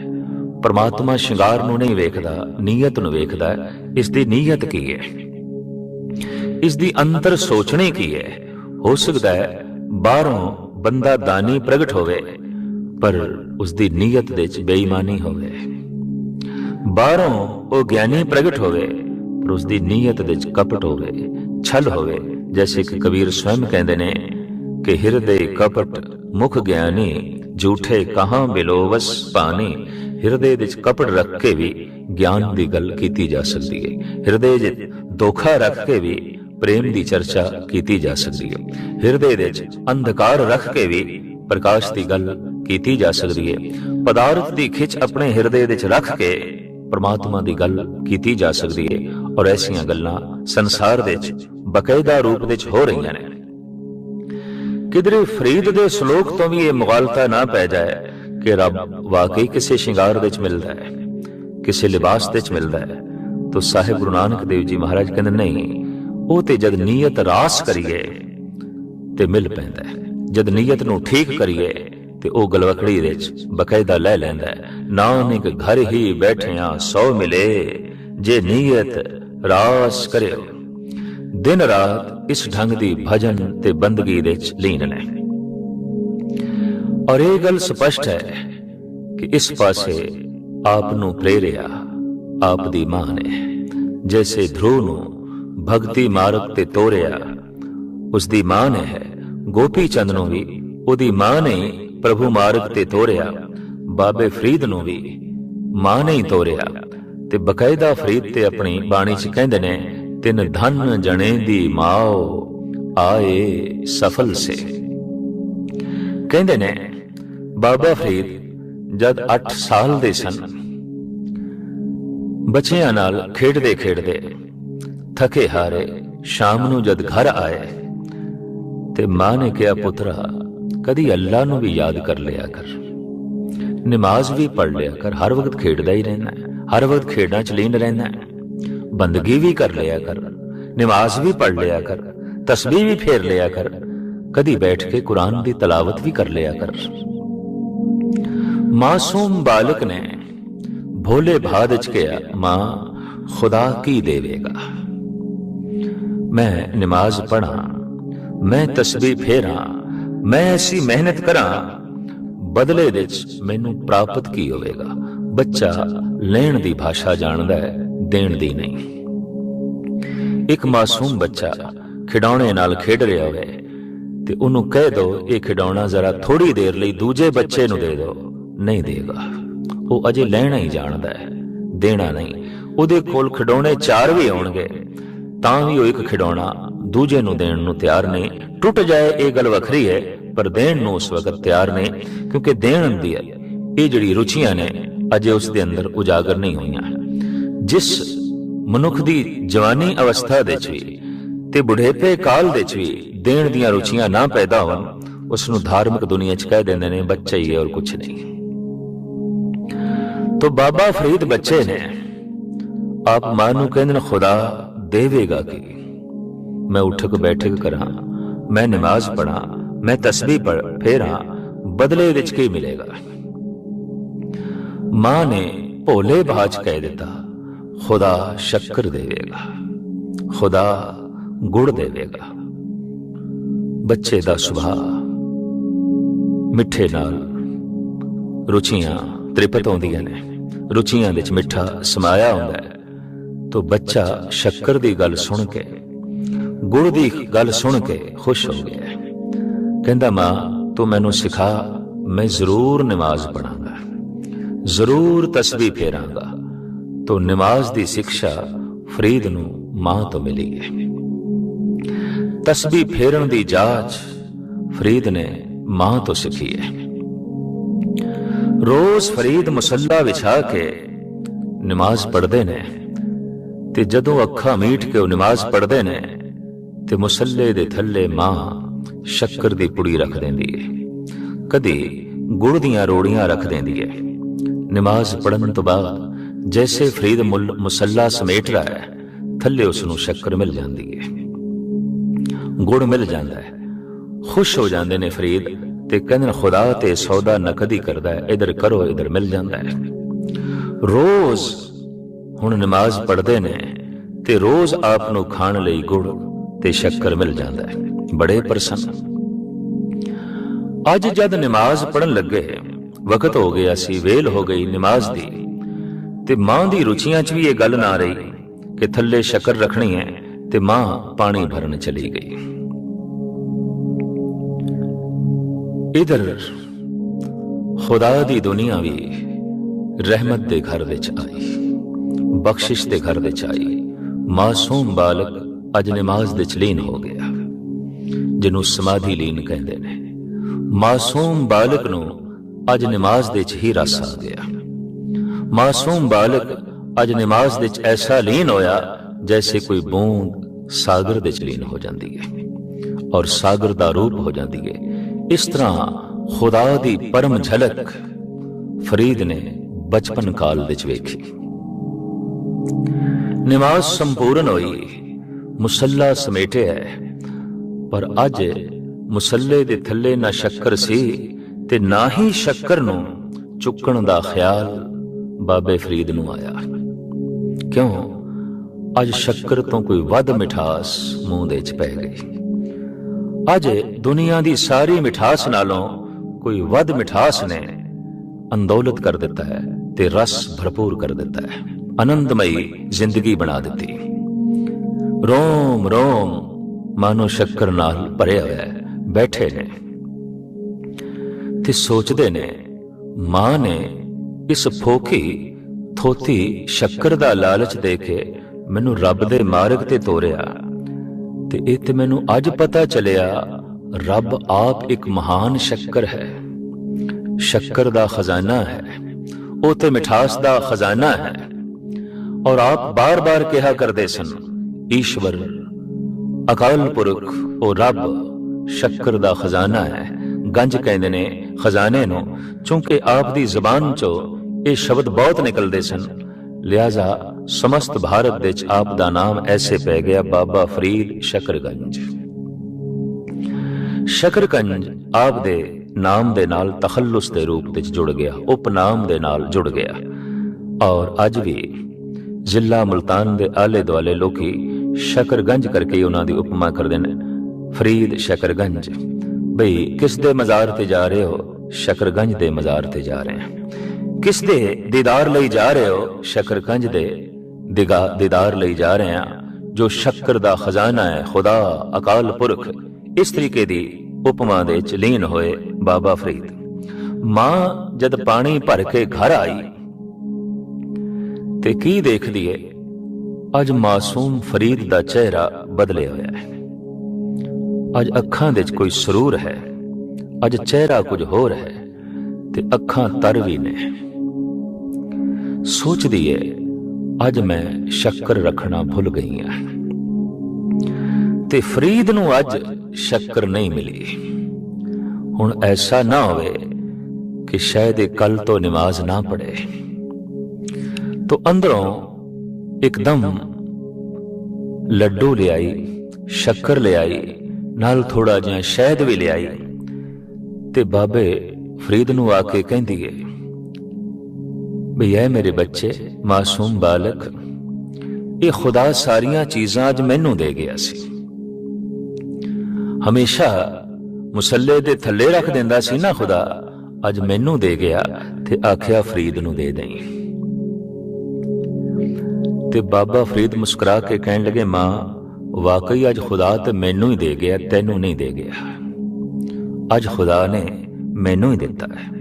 ਪਰਮਾਤਮਾ ਸ਼ਿੰਗਾਰ ਨੂੰ ਨਹੀਂ ਵੇਖਦਾ, ਨੀਅਤ ਨੂੰ ਵੇਖਦਾ ਹੈ। ਇਸ ਦੀ ਨੀਅਤ ਕੀ ਹੈ? ਇਸ ਦੀ ਅੰਤਰ ਸੋਚਣੇ ਕੀ ਹੈ? ਹੋ ਸਕਦਾ ਹੈ ਬਾਹਰੋਂ ਬੰਦਾ ਦਾਨੀ ਪ੍ਰਗਟ ਹੋਵੇ, ਪਰ ਉਸ ਦੀ ਨੀਅਤ ਦੇ ਵਿੱਚ ਬੇਈਮਾਨੀ ਹੋਵੇ। ਬਾਹਰੋਂ ਉਹ ਗਿਆਨੀ ਪ੍ਰਗਟ ਹੋਵੇ, ਪਰ ਉਸ ਦੀ ਨੀਅਤ ਦੇ ਵਿੱਚ ਕਪਟ ਹੋਵੇ, ਛਲ ਹੋਵੇ, ਜੈਸੇ ਕਿ ਕਬੀਰ ਸਵੈਮ ਕਹਿੰਦੇ ਨੇ ਕਿ ਹਿਰਦੇ ਕਪਟ, ਮੁਖ ਗਿਆਨੀ, ਝੂਠੇ ਕਹਾਂ ਬਿਲੋਵਸ ਪਾਣੀ। ਹਿਰਦੇ ਵਿੱਚ ਕਪਟ ਰੱਖ ਕੇ ਵੀ ਗਿਆਨ ਦੀ ਗੱਲ ਕੀਤੀ ਜਾ ਸਕਦੀ ਹੈ। ਹਿਰਦੇ ਵਿੱਚ ਧੋਖਾ ਰੱਖ ਕੇ ਵੀ ਪ੍ਰੇਮ ਦੀ ਚਰਚਾ ਕੀਤੀ ਜਾ ਸਕਦੀ ਹੈ। ਹਿਰਦੇ ਵਿੱਚ ਅੰਧਕਾਰ ਰੱਖ ਕੇ ਵੀ ਪ੍ਰਕਾਸ਼ ਦੀ ਗੱਲ ਕੀਤੀ ਜਾ ਸਕਦੀ ਹੈ। ਪਦਾਰਥ ਦੀ ਖਿੱਚ ਆਪਣੇ ਹਿਰਦੇ ਵਿੱਚ ਰੱਖ ਕੇ ਪਰਮਾਤਮਾ ਦੀ ਗੱਲ ਕੀਤੀ ਜਾ ਸਕਦੀ ਹੈ ਔਰ ਐਸੀਆਂ ਗੱਲਾਂ ਸੰਸਾਰ ਵਿੱਚ ਬਕਾਇਦਾ ਰੂਪ ਵਿੱਚ ਹੋ ਰਹੀਆਂ ਨੇ। ਕਿਧਰੇ ਫਰੀਦ ਦੇ ਸ਼ਲੋਕ ਤੋਂ ਵੀ ਇਹ ਮੁਗਾਲਤਾ ਨਾ ਪੈ ਜਾਏ ਕਿ ਰੱਬ ਵਾਕਈ ਕਿਸੇ ਸ਼ਿੰਗਾਰ ਵਿੱਚ ਮਿਲਦਾ ਹੈ, ਕਿਸੇ ਲਿਬਾਸ ਵਿੱਚ ਮਿਲਦਾ ਹੈ, ਤਾਂ ਸਾਹਿਬ ਗੁਰੂ ਨਾਨਕ ਦੇਵ ਜੀ ਮਹਾਰਾਜ ਕਹਿੰਦੇ, ਨਹੀਂ ਉਹ ਤੇ ਜਦ ਨੀਅਤ ਰਾਸ ਕਰੀਏ ਤੇ ਮਿਲ ਪੈਂਦਾ ਹੈ। ਜਦ ਨੀਅਤ ਨੂੰ ਠੀਕ ਕਰੀਏ ਤੇ ਉਹ ਗਲਵਕੜੀ ਵਿੱਚ ਬਕਾਇਦਾ ਲੈ ਲੈਂਦਾ ਹੈ। ਨਾਨਕ ਘਰ ਹੀ ਬੈਠਿਆਂ ਸੌ ਮਿਲੇ, ਜੇ ਨੀਅਤ ਰਾਸ ਕਰਿਓ। ਦਿਨ ਰਾਤ ਇਸ ਢੰਗ ਦੀ ਭਜਨ ਤੇ ਬੰਦਗੀ ਵਿੱਚ ਲੀਨ ਨੇ। ਔਰ ਇਹ ਗੱਲ ਸਪਸ਼ਟ ਹੈ ਕਿ ਇਸ ਪਾਸੇ ਆਪ ਨੂੰ ਪ੍ਰੇਰਿਆ ਆਪ ਦੀ ਮਾਂ ਨੇ। ਜੈਸੇ ਧਰੂ ਨੂੰ ਭਗਤੀ ਮਾਰਗ ਤੇ ਤੋਰਿਆ। ਉਸ ਦੀ ਮਾਂ ਨੇ ਹੈ ਗੋਪੀ ਚੰਦ ਨੂੰ ਵੀ, ਉਹਦੀ ਮਾਂ ਨੇ ਪ੍ਰਭੂ ਮਾਰਗ ਤੇ ਤੋਰਿਆ। ਬਾਬੇ ਫਰੀਦ ਨੂੰ ਵੀ ਮਾਂ ਨੇ ਹੀ ਤੋਰਿਆ। ਤੇ ਬਕਾਇਦਾ ਫਰੀਦ ਤੇ ਆਪਣੀ ਬਾਣੀ 'ਚ ਕਹਿੰਦੇ ਨੇ, ਤਿੰਨ ਧਨ ਜਣੇ ਦੀ ਮਾਓ ਆਏ ਸਫਲ ਸੇ। ਕਹਿੰਦੇ ਨੇ, ਬਾਬਾ ਫਰੀਦ ਜਦ 8 ਸਾਲ ਦੇ ਸਨ, ਬੱਚਿਆਂ ਨਾਲ ਖੇਡਦੇ ਖੇਡਦੇ ਥਕੇ ਹਾਰੇ, ਸ਼ਾਮ ਨੂੰ ਜਦ ਘਰ ਆਏ, ਤੇ ਮਾਂ ਨੇ ਕਿਹਾ, ਪੁੱਤਰਾ, ਕਦੀ ਅੱਲਾ ਨੂੰ ਵੀ ਯਾਦ ਕਰ ਲਿਆ ਕਰ। ਨਮਾਜ਼ ਵੀ ਪੜ ਲਿਆ ਕਰ, ਹਰ ਵਕਤ ਖੇਡਦਾ ਹੀ ਰਹਿਣਾ ਹਰ ਵਕਤ ਖੇਡਾਂ ਚ ਲੀਨ ਰਹਿਣਾ ਬੰਦਗੀ ਵੀ ਕਰ ਲਿਆ ਕਰ, ਨਮਾਜ਼ ਵੀ ਪੜ ਲਿਆ ਕਰ, ਤਸਬੀਹ ਵੀ ਫੇਰ ਲਿਆ ਕਰ, ਕਦੀ ਬੈਠ ਕੇ ਕੁਰਾਨ ਦੀ ਤਲਾਵਤ ਵੀ ਕਰ ਲਿਆ ਕਰ। ਮਾਸੂਮ ਬਾਲਕ ਨੇ ਭੋਲੇ ਭਾਦ ਚ ਕਿਹਾ, ਮਾਂ, ਖੁਦਾ ਕੀ ਦੇਵੇਗਾ? ਮੈਂ ਨਮਾਜ਼ ਪੜਾਂ ਮੈਂ ਤਸਬੀਹ ਫੇਰਾਂ, ਮੈਂ ਐਸੀ ਮਿਹਨਤ ਕਰਾਂ, ਬਦਲੇ ਵਿੱਚ ਮੈਨੂੰ ਪ੍ਰਾਪਤ ਕੀ ਹੋਵੇਗਾ? ਬੱਚਾ ਲੈਣ ਦੀ ਭਾਸ਼ਾ ਜਾਣਦਾ ਹੈ, ਦੇਣ ਦੀ ਨਹੀਂ। ਇੱਕ ਮਾਸੂਮ ਬੱਚਾ ਖਿਡੌਣੇ ਨਾਲ ਖੇਡ ਰਿਹਾ ਹੋਵੇ ਤੇ ਉਹਨੂੰ ਕਹਿ ਦੋ, ਇਹ ਖਿਡੌਣਾ ਜ਼ਰਾ ਥੋੜੀ ਦੇਰ ਲਈ ਦੂਜੇ ਬੱਚੇ ਨੂੰ ਦੇ ਦਿਓ ਨਹੀਂ ਦੇਗਾ। ਉਹ ਅਜੇ ਲੈਣਾ ਹੀ ਜਾਣਦਾ ਹੈ, ਦੇਣਾ ਨਹੀਂ। ਉਹਦੇ ਕੋਲ ਖਿਡੌਣੇ ਚਾਰ ਵੀ ਆਉਣਗੇ। ਤਾਂ ਵੀ ਉਹ ਇੱਕ ਖਿਡੌਣਾ ਦੂਜੇ ਨੂੰ ਦੇਣ ਨੂੰ ਤਿਆਰ ਨਹੀਂ ਟੁੱਟ ਜਾਏ ਇਹ ਗੱਲ ਵੱਖਰੀ ਹੈ, ਪਰ ਦੇਣ ਨੂੰ ਉਸ ਵਕਤ ਤਿਆਰ ਨੇ, ਕਿਉਂਕਿ ਦੇਣ ਦੀ ਇਹ ਜਿਹੜੀ ਰੁਚੀਆਂ ਨੇ, ਅਜੇ ਉਸ ਦੇ ਅੰਦਰ ਉਜਾਗਰ ਨਹੀਂ ਹੋਈਆਂ। ਜਿਸ ਮਨੁੱਖ ਦੀ ਜਵਾਨੀ ਅਵਸਥਾ ਦੇ ਚ ਵੀ ਤੇ ਬੁਢੇਪੇ ਕਾਲ ਦੇ ਚ ਵੀ ਦੇਣ ਦੀਆਂ ਰੁਚੀਆਂ ਨਾ ਪੈਦਾ ਹੋਣ, ਉਸ ਨੂੰ ਧਾਰਮਿਕ ਦੁਨੀਆ ਚ ਕਹਿ ਦਿੰਦੇ ਨੇ, ਬੱਚਾ ਹੀ ਹੈ ਔਰ ਕੁਝ ਨਹੀਂ। ਤੋ ਬਾਬਾ ਫਰੀਦ ਬੱਚੇ ਨੇ, ਆਪ ਮਾਂ ਨੂੰ ਕਹਿੰਦੇ ਨੇ, ਖੁਦਾ ਦੇਵੇਗਾ ਕੀ? ਮੈਂ ਉਠਕ ਬੈਠਕ ਕਰਾਂ, ਮੈਂ ਨਮਾਜ਼ ਪੜਾਂ ਮੈਂ ਤਸਬੀਹ ਪੜ, ਫੇਰਾਂ, ਬਦਲੇ ਵਿੱਚ ਕੀ ਮਿਲੇਗਾ? ਮਾਂ ਨੇ ਭੋਲੇ ਬਾਜ ਕਹਿ ਦਿੱਤਾ, ਖੁਦਾ ਸ਼ੱਕਰ ਦੇਵੇਗਾ, ਖੁਦਾ ਗੁੜ ਦੇਵੇਗਾ। ਬੱਚੇ ਦਾ ਸੁਭਾਅ ਮਿੱਠੇ ਨਾਲ ਰੁਚੀਆਂ ਤ੍ਰਿਪਤ ਆਉਂਦੀਆਂ ਨੇ, ਰੁਚੀਆਂ ਵਿੱਚ ਮਿੱਠਾ ਸਮਾਇਆ ਹੁੰਦਾ ਹੈ। ਤੋ ਬੱਚਾ ਸ਼ੱਕਰ ਦੀ ਗੱਲ ਸੁਣ ਕੇ, ਗੁੜ ਦੀ ਗੱਲ ਸੁਣ ਕੇ ਖੁਸ਼ ਹੋ ਗਿਆ। ਕਹਿੰਦਾ, ਮਾਂ, ਤੂੰ ਮੈਨੂੰ ਸਿਖਾ, ਮੈਂ ਜ਼ਰੂਰ ਨਮਾਜ਼ ਪੜਾਂਗਾ ਜ਼ਰੂਰ ਤਸਬੀਹ ਫੇਰਾਂਗਾ। ਤੋ ਨਮਾਜ਼ ਦੀ ਸਿੱਖਿਆ ਫਰੀਦ ਨੂੰ ਮਾਂ ਤੋਂ ਮਿਲੀ ਹੈ। ਤਸਬੀਹ ਫੇਰਨ ਦੀ ਜਾਚ ਫਰੀਦ ਨੇ ਮਾਂ ਤੋਂ ਸਿੱਖੀ ਹੈ। ਰੋਜ਼ ਫਰੀਦ ਮੁਸੱਲਾ ਵਿਛਾ ਕੇ ਨਮਾਜ਼ ਪੜ੍ਹਦੇ ਨੇ। ਤੇ ਜਦੋਂ ਅੱਖਾਂ ਮੀਟ ਕੇ ਉਹ ਨਮਾਜ਼ ਪੜ੍ਹਦੇ ਨੇ, ਤੇ ਮੁਸੱਲੇ ਦੇ ਥੱਲੇ ਮਾਂ ਸ਼ੱਕਰ ਦੀ ਪੁੜੀ ਰੱਖ ਦਿੰਦੀ ਹੈ ਕਦੀ ਗੁੜ ਦੀਆਂ ਰੋੜੀਆਂ ਰੱਖ ਦਿੰਦੀ ਹੈ ਨਮਾਜ਼ ਪੜਨ ਤੋਂ ਬਾਅਦ ਜੈਸੇ ਫਰੀਦ ਮੁਸੱਲਾ ਸਮੇਟ ਰਹਾ ਹੈ ਥੱਲੇ ਉਸ ਨੂੰ ਸ਼ੱਕਰ ਮਿਲ ਜਾਂਦੀ ਹੈ ਗੁੜ ਮਿਲ ਜਾਂਦਾ ਹੈ ਖੁਸ਼ ਹੋ ਜਾਂਦੇ ਨੇ ਫਰੀਦ ਤੇ ਕਹਿੰਦੇ ਨੇ, ਖੁਦਾ ਤੇ ਸੌਦਾ ਨਕਦੀ ਕਰਦਾ ਹੈ ਇਧਰ ਕਰੋ, ਇਧਰ ਮਿਲ ਜਾਂਦਾ ਹੈ ਰੋਜ਼ ਹੁਣ ਨਮਾਜ਼ ਪੜ੍ਹਦੇ ਨੇ ਤੇ ਰੋਜ਼ ਆਪ ਨੂੰ ਖਾਣ ਲਈ ਗੁੜ ਤੇ ਸ਼ੱਕਰ ਮਿਲ ਜਾਂਦਾ ਹੈ। ਬੜੇ ਪ੍ਰਸੰਨ। ਅੱਜ ਜਦ ਨਮਾਜ਼ ਪੜਨ ਲੱਗੇ, ਵਕਤ ਹੋ ਗਿਆ ਸੀ, ਵੇਲ ਹੋ ਗਈ ਨਮਾਜ਼ ਦੀ ਤੇ ਮਾਂ ਦੀ ਰੁਚੀਆਂ 'ਚ ਵੀ ਇਹ ਗੱਲ ਨਾ ਰਹੀ ਕਿ ਥੱਲੇ ਸ਼ੱਕਰ ਰੱਖਣੀ ਹੈ ਤੇ ਮਾਂ ਪਾਣੀ ਭਰਨ ਚਲੀ ਗਈ। ਇਧਰ ਖੁਦਾ ਦੀ ਦੁਨੀਆ ਵੀ ਰਹਿਮਤ ਦੇ ਘਰ ਵਿੱਚ ਆਈ। ਬਖਸ਼ਿਸ਼ ਦੇ ਘਰ ਵਿੱਚ ਆਈ। ਮਾਸੂਮ ਬਾਲਕ ਅੱਜ ਨਮਾਜ਼ ਦੇ ਚ ਲੀਨ ਹੋ ਗਿਆ, ਜਿਹਨੂੰ ਸਮਾਧੀ ਲੀਨ ਕਹਿੰਦੇ ਨੇ। ਮਾਸੂਮ ਬਾਲਕ ਨੂੰ ਅੱਜ ਨਮਾਜ਼ ਦੇ ਚ ਹੀ ਰਸ ਆ ਗਿਆ। ਮਾਸੂਮ ਬਾਲਕ ਅੱਜ ਨਮਾਜ਼ ਦੇ ਚ ਐਸਾ ਲੀਨ ਹੋਇਆ, ਜੈਸੇ ਕੋਈ ਬੂੰਦ ਸਾਗਰ ਦੇ ਚ ਲੀਨ ਹੋ ਜਾਂਦੀ ਹੈ ਔਰ ਸਾਗਰ ਦਾ ਰੂਪ ਹੋ ਜਾਂਦੀ ਹੈ। ਇਸ ਤਰ੍ਹਾਂ ਖੁਦਾ ਦੀ ਪਰਮ ਝਲਕ ਫਰੀਦ ਨੇ ਬਚਪਨ ਕਾਲ ਵਿੱਚ ਵੇਖੀ। ਨਮਾਜ਼ ਸੰਪੂਰਨ ਹੋਈ, ਮੁਸੱਲਾ ਸਮੇਟਿਆ ਪਰ ਅੱਜ ਮੁਸੱਲੇ ਦੇ ਥੱਲੇ ਨਾ ਸ਼ੱਕਰ ਸੀ ਤੇ ਨਾ ਹੀ ਸ਼ੱਕਰ ਨੂੰ ਚੁੱਕਣ ਦਾ ਖਿਆਲ ਬਾਬੇ ਫਰੀਦ ਨੂੰ ਆਇਆ। ਕਿਉਂ? ਅੱਜ ਸ਼ੱਕਰ ਤੋਂ ਕੋਈ ਵੱਧ ਮਿਠਾਸ ਮੂੰਹ ਦੇ ਚ ਪੈ ਗਈ। ਅੱਜ ਦੁਨੀਆ ਦੀ ਸਾਰੀ ਮਿਠਾਸ ਨਾਲੋਂ ਕੋਈ ਵੱਧ ਮਿਠਾਸ ਨੇ ਅੰਦੋਲਤ ਕਰ ਦਿੱਤਾ ਹੈ ਤੇ ਰਸ ਭਰਪੂਰ ਕਰ ਦਿੱਤਾ ਹੈ। ਆਨੰਦਮਈ ਜ਼ਿੰਦਗੀ ਬਣਾ ਦਿੱਤੀ। ਰੋਮ ਰੋਮ, ਮਾਨੋ ਸ਼ੱਕਰ ਨਾਲ ਭਰਿਆ ਹੋਇਆ ਹੈ। ਬੈਠੇ ਨੇ। ਤੇ ਸੋਚਦੇ ਨੇ, ਮਾਂ ਨੇ ਇਸ ਫੋਕੀ ਥੋਤੀ ਸ਼ੱਕਰ ਦਾ ਲਾਲਚ ਦੇ ਕੇ ਮੈਨੂੰ ਰੱਬ ਦੇ ਮਾਰਗ ਤੇ ਤੋਰਿਆ। ਤੇ ਇਹ ਤੇ ਮੈਨੂੰ ਅੱਜ ਪਤਾ ਚੱਲਿਆ, ਰੱਬ ਆਪ ਇੱਕ ਮਹਾਨ ਸ਼ੱਕਰ ਹੈ। ਸ਼ੱਕਰ ਦਾ ਖਜ਼ਾਨਾ ਹੈ। ਉਹ ਤੇ ਮਿਠਾਸ ਦਾ ਖਜ਼ਾਨਾ ਹੈ। ਔਰ ਆਪ ਬਾਰ-ਬਾਰ ਕਿਹਾ ਕਰਦੇ ਸਨ, ਈਸ਼ਵਰ, ਅਕਾਲ ਪੁਰਖ ਉਹ ਰੱਬ, ਸ਼ੱਕਰ ਦਾ ਖਜ਼ਾਨਾ ਹੈ। ਗੰਜ ਕਹਿੰਦੇ ਨੇ, ਖਜ਼ਾਨੇ ਨੂੰ ਕਿਉਂਕਿ ਆਪ ਦੀ ਜ਼ੁਬਾਨ ਚੋਂ ਇਹ ਸ਼ਬਦ ਬਹੁਤ ਨਿਕਲਦੇ ਸਨ। ਲਿਆਜ਼ਾ, ਸਮਸਤ ਭਾਰਤ ਵਿੱਚ ਆਪ ਦਾ ਨਾਮ ਐਸੇ ਪੈ ਗਿਆ ਬਾਬਾ ਫਰੀਦ ਸ਼ਕਰਗੰਜ। ਸ਼ਕਰਗੰਜ ਆਪ ਦੇ ਨਾਮ ਦੇ ਨਾਲ ਤਖੱਲੁਸ ਦੇ ਰੂਪ ਵਿੱਚ ਜੁੜ ਗਿਆ, ਉਪਨਾਮ ਦੇ ਨਾਲ ਜੁੜ ਗਿਆ। ਔਰ ਅੱਜ ਵੀ ਜ਼ਿਲ੍ਹਾ ਮੁਲਤਾਨ ਦੇ ਆਲੇ ਦੁਆਲੇ ਲੋਕੀ ਸ਼ਕਰਗੰਜ ਕਰਕੇ ਉਹਨਾਂ ਦੀ ਉਪਮਾ ਕਰਦੇ ਨੇ। ਫਰੀਦ ਸ਼ਕਰਗੰਜ, ਬਈ ਕਿਸ ਦੇ ਮਜ਼ਾਰ ਤੇ ਜਾ ਰਹੇ ਹੋ? ਸ਼ਕਰਗੰਜ ਦੇ ਮਜ਼ਾਰ ਤੇ ਜਾ ਰਹੇ ਹਾਂ। ਕਿਸ ਦੇ ਦੀਦਾਰ ਲਈ ਜਾ ਰਹੇ ਹੋ? ਸ਼ਕਰਗੰਜ ਦੇ ਦੀਦਾਰ ਲਈ ਜਾ ਰਹੇ ਹਾਂ। ਜੋ ਸ਼ੱਕਰ ਦਾ ਖਜ਼ਾਨਾ ਹੈ, ਖੁਦਾ, ਅਕਾਲ ਪੁਰਖ, ਇਸ ਤਰੀਕੇ ਦੀ ਉਪਮਾ ਦੇ ਚ ਲੀਨ ਹੋਏ ਬਾਬਾ ਫਰੀਦ। ਮਾਂ ਜਦ ਪਾਣੀ ਭਰ ਕੇ ਘਰ ਆਈ ਤੇ ਕੀ ਦੇਖਦੀ ਏ? ਅੱਜ ਮਾਸੂਮ ਫਰੀਦ ਦਾ ਚਿਹਰਾ ਬਦਲਿਆ ਹੋਇਆ ਹੈ। ਅੱਜ ਅੱਖਾਂ ਦੇ ਵਿੱਚ ਕੋਈ ਸਰੂਰ ਹੈ। ਅੱਜ ਚਿਹਰਾ ਕੁਝ ਹੋਰ ਹੈ ਤੇ ਅੱਖਾਂ ਤਰ ਵੀ ਨੇ। ਸੋਚਦੀ ਏ, ਅੱਜ ਮੈਂ ਸ਼ੱਕਰ ਰੱਖਣਾ ਭੁੱਲ ਗਈ ਹਾਂ ਤੇ ਫਰੀਦ ਨੂੰ ਅੱਜ ਸ਼ੱਕਰ ਨਹੀਂ ਮਿਲੀ। ਹੁਣ ਐਸਾ ਨਾ ਹੋਵੇ ਕਿ ਸ਼ਾਇਦ ਇਹ ਕੱਲ ਤੋਂ ਨਮਾਜ਼ ਨਾ ਪੜੇ ਤੋ ਅੰਦਰੋਂ ਇੱਕਦਮ ਲੱਡੂ ਲਿਆਈ, ਸ਼ੱਕਰ ਲਿਆਈ, ਨਾਲ ਥੋੜਾ ਜਿਹਾ ਸ਼ਹਿਦ ਵੀ ਲਿਆਈ ਤੇ ਬਾਬੇ ਫਰੀਦ ਨੂੰ ਆ ਕੇ ਕਹਿੰਦੀ ਏ ਵੀ ਐ ਮੇਰੇ ਬੱਚੇ, ਮਾਸੂਮ ਬਾਲਕ, ਇਹ ਖੁਦਾ ਸਾਰੀਆਂ ਚੀਜ਼ਾਂ ਅੱਜ ਮੈਨੂੰ ਦੇ ਗਿਆ ਸੀ। ਹਮੇਸ਼ਾ ਮੁਸੱਲੇ ਦੇ ਥੱਲੇ ਰੱਖ ਦਿੰਦਾ ਸੀ ਨਾ ਖੁਦਾ, ਅੱਜ ਮੈਨੂੰ ਦੇ ਗਿਆ ਤੇ ਆਖਿਆ ਫਰੀਦ ਨੂੰ ਦੇ ਦੇਈ। ਤੇ ਬਾਬਾ ਫਰੀਦ ਮੁਸਕਰਾ ਕੇ ਕਹਿਣ ਲੱਗੇ, ਮਾਂ, ਵਾਕਈ ਅੱਜ ਖੁਦਾ ਤੇ ਮੈਨੂੰ ਹੀ ਦੇ ਗਿਆ, ਤੈਨੂੰ ਨਹੀਂ ਦੇ ਗਿਆ। ਅੱਜ ਖੁਦਾ ਨੇ ਮੈਨੂੰ ਹੀ ਦਿੱਤਾ ਹੈ।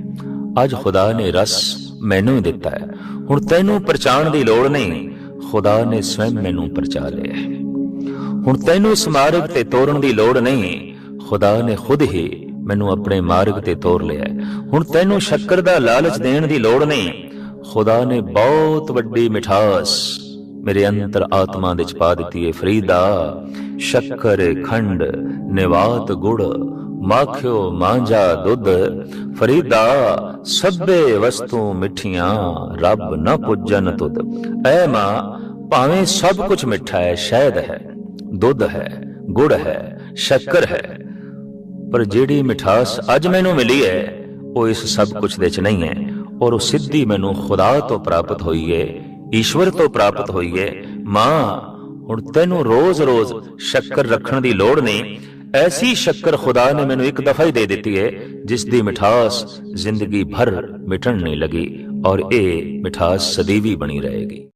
ਅੱਜ ਖੁਦਾ ਨੇ ਰਸ ਮੈਨੂੰ ਹੀ ਦਿੱਤਾ ਹੈ। ਹੁਣ ਤੈਨੂੰ ਪਰਚਾਣ ਦੀ ਲੋੜ ਨਹੀਂ। ਖੁਦਾ ਨੇ ਸਵੈਂ ਮੈਨੂੰ ਪਰਚਾ ਲਿਆ ਹੁਣ ਤੈਨੂੰ ਸਮਾਰਗ ਤੇ ਤੋਰਨ ਦੀ ਲੋੜ ਨਹੀਂ। ਖੁਦਾ ਨੇ ਖੁਦ ਹੀ ਮੈਨੂੰ ਆਪਣੇ ਮਾਰਗ ਤੇ ਤੋਰ ਲਿਆ ਹੁਣ ਤੈਨੂੰ ਸ਼ੱਕਰ ਦਾ ਲਾਲਚ ਦੇਣ ਦੀ ਲੋੜ ਨਹੀਂ। ਖੁਦਾ ਨੇ ਬਹੁਤ ਵੱਡੀ ਮਿਠਾਸ ਮੇਰੇ ਅੰਤਰ ਆਤਮਾ ਦੇ ਚ ਪਾ ਦਿੱਤੀ ਹੈ ਫਰੀਦਾ। ਸ਼ੱਕਰ, ਖੰਡ, ਨਿਵਾਤ ਗੁੜ, ਮਾਖਿਓ, ਮਾਂਜਾ, ਦੁੱਧ। ਫਰੀਦਾ, ਸਭੇ ਵਸਤੂ ਮਿੱਠੀਆਂ, ਰੱਬ ਨਾ ਪੁੱਜਨ ਤੁਧ। ਐ ਮਾਂ, ਭਾਵੇਂ ਸਭ ਕੁਝ ਮਿੱਠਾ ਹੈ, ਸ਼ਹਿਦ ਹੈ, ਦੁੱਧ ਹੈ, ਗੁੜ ਹੈ, ਸ਼ੱਕਰ ਹੈ। ਪਰ ਜਿਹੜੀ ਮਿਠਾਸ ਅੱਜ ਮੈਨੂੰ ਮਿਲੀ ਹੈ, ਉਹ ਇਸ ਸਭ ਕੁਝ ਦੇ ਚ ਨਹੀਂ ਹੈ, ਔਰ ਉਹ ਸਿੱਧੀ ਮੈਨੂੰ ਖੁਦਾ ਤੋਂ ਪ੍ਰਾਪਤ ਹੋਈ ਹੈ ਈਸ਼ਵਰ ਤੋਂ ਪ੍ਰਾਪਤ ਹੋਈ ਹੈ ਮਾਂ, ਹੁਣ ਤੈਨੂੰ ਰੋਜ਼-ਰੋਜ਼ ਸ਼ੱਕਰ ਰੱਖਣ ਦੀ ਲੋੜ ਨਹੀਂ। ਐਸੀ ਸ਼ੱਕਰ ਖੁਦਾ ਨੇ ਮੈਨੂੰ ਇੱਕ ਦਫਾ ਹੀ ਦੇ ਦਿੱਤੀ ਹੈ ਜਿਸ ਦੀ ਮਿਠਾਸ ਜ਼ਿੰਦਗੀ ਭਰ ਮਿਟਣ ਨਹੀਂ ਲੱਗੀ ਔਰ ਇਹ ਮਿਠਾਸ ਸਦੀਵੀ ਬਣੀ ਰਹੇਗੀ।